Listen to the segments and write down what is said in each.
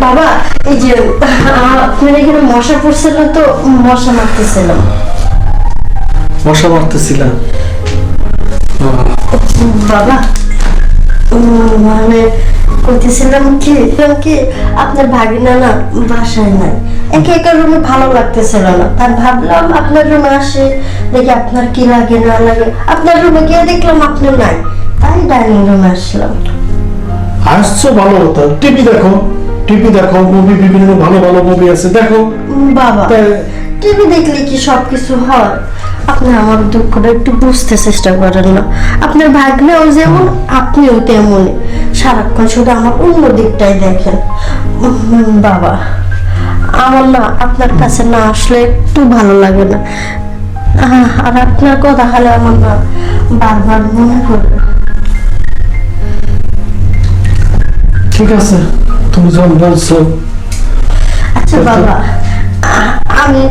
বাবা এই যে আপনার এখানে মশা পড়ছিল তো মশা মারতেছিলাম মশা মারতেছিলাম। বাবা উম, মানে কইতেছিলাম কি বললাম কি আপনার ভাগিনা না বাসায় নাই। একে একা রুমে ভালো লাগতেছিল না। তার ভাবলাম আপনার রুমে আসে দেখি আপনার কি লাগে না লাগে। আপনার রুমে গিয়ে দেখলাম আপনি নাই। তাই ডাইনিং রুমে আসলাম। আসছো ভালো কথা। টিভি দেখো। টিভি দেখো মুভি বিভিন্ন ভালো ভালো মুভি আছে দেখো। বাবা টিভি দেখলে কি সবকিছু হয়? আপনি আমার দুঃখটা একটু বুঝতে চেষ্টা করেন না। আপনার ভাগ্নেও যেমন আপনিও তেমনই। সারাক্ষণ শুধু আমার অন্য দিকটাই দেখেন। বাবা আমার না আপনার কাছে না আসলে একটু ভালো লাগে না। আর আপনার কথা হলে আমার না বারবার মনে পড়ে। ঠিক আছে তুমি যখন বলছো আচ্ছা বাবা আমি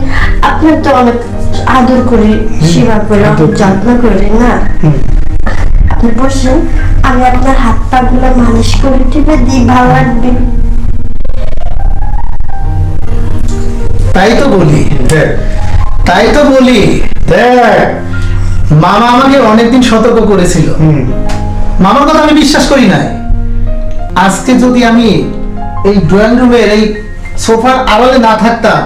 আপনার তো অনেক আদর করি সেবা করি অনেক যত্ন করি না? আপনি বসেন আমি আপনার হাত পা গুলো মালিশ করে টিপে দিই ভালো লাগবে। তাই তো বলি দেখ তাই তো বলি দেখ মামা আমাকে অনেকদিন সতর্ক করেছিল। হুম। মামার কথা আমি বিশ্বাস করি নাই। আজকে যদি আমি এই ড্রয়িং রুমের এই সোফার আড়ালে না থাকতাম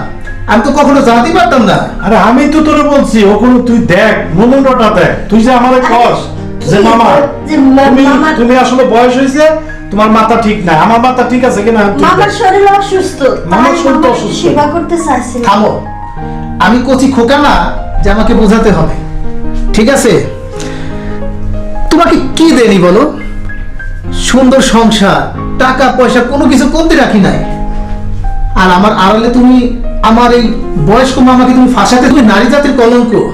আমি তো কখনো জানতেই পারতাম না। আরে আমি তো তোরে বলছি ওখানে তুই দেখ মোমেন্টটা দেখ। তুই যে আমারে কস যে মামা তুমি তুমি আসলে বয়স হয়েছে তোমার মাথা ঠিক নাই। আমার মাথা ঠিক আছে কিনা মামার। শরীর অসুস্থ। মামার শরীর অসুস্থ। সেবা করতে চাইছি থামো। আমি কচি খোকা না যে আমাকে বোঝাতে হবে। ঠিক আছে? তোমাকে কি দেনি বলো? সুন্দর সংসার, টাকা, পয়সা, কোনো কিছু কমতে রাখি নাই। আর আমার আড়ালে তুমি, আমার এই বয়স্ক মামাকে তুমি ফাঁসাতে তুমি নারী জাতির কলঙ্ক।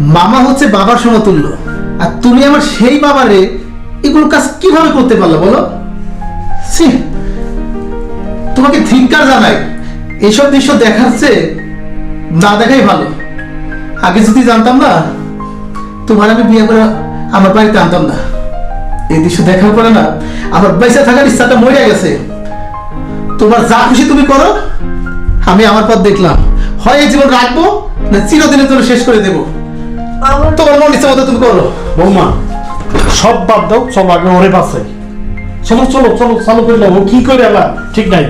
মামা হচ্ছে বাবার সমতুল্য। আর তুমি আমার সেই বাবারে এগুলো কাজ কীভাবে করতে পারল বলো? তোমাকে ধিক্কার জানাই। এইসব দৃশ্য দেখাচ্ছে না দেখাই ভালো। আগে যদি জানতাম না, তোমার আমি বিয়ে করে আমার বাড়িতে আনতাম না। এই দৃশ্য দেখার পরে না আমার বেঁচে থাকার ইচ্ছাটা মরে গেছে। তোমার যা খুশি তুমি করো আমি আমার পথ দেখলাম। হয় এই জীবন রাখব না চিরদিনের জন্য শেষ করে দেবো? তোমার মন ইচ্ছা মতো তুমি করো। বৌমা সব বাদ দাও চলো আগে ওরে বাসে চলো চলো চলো চালু করে ও কি করে আবার ঠিক নাই।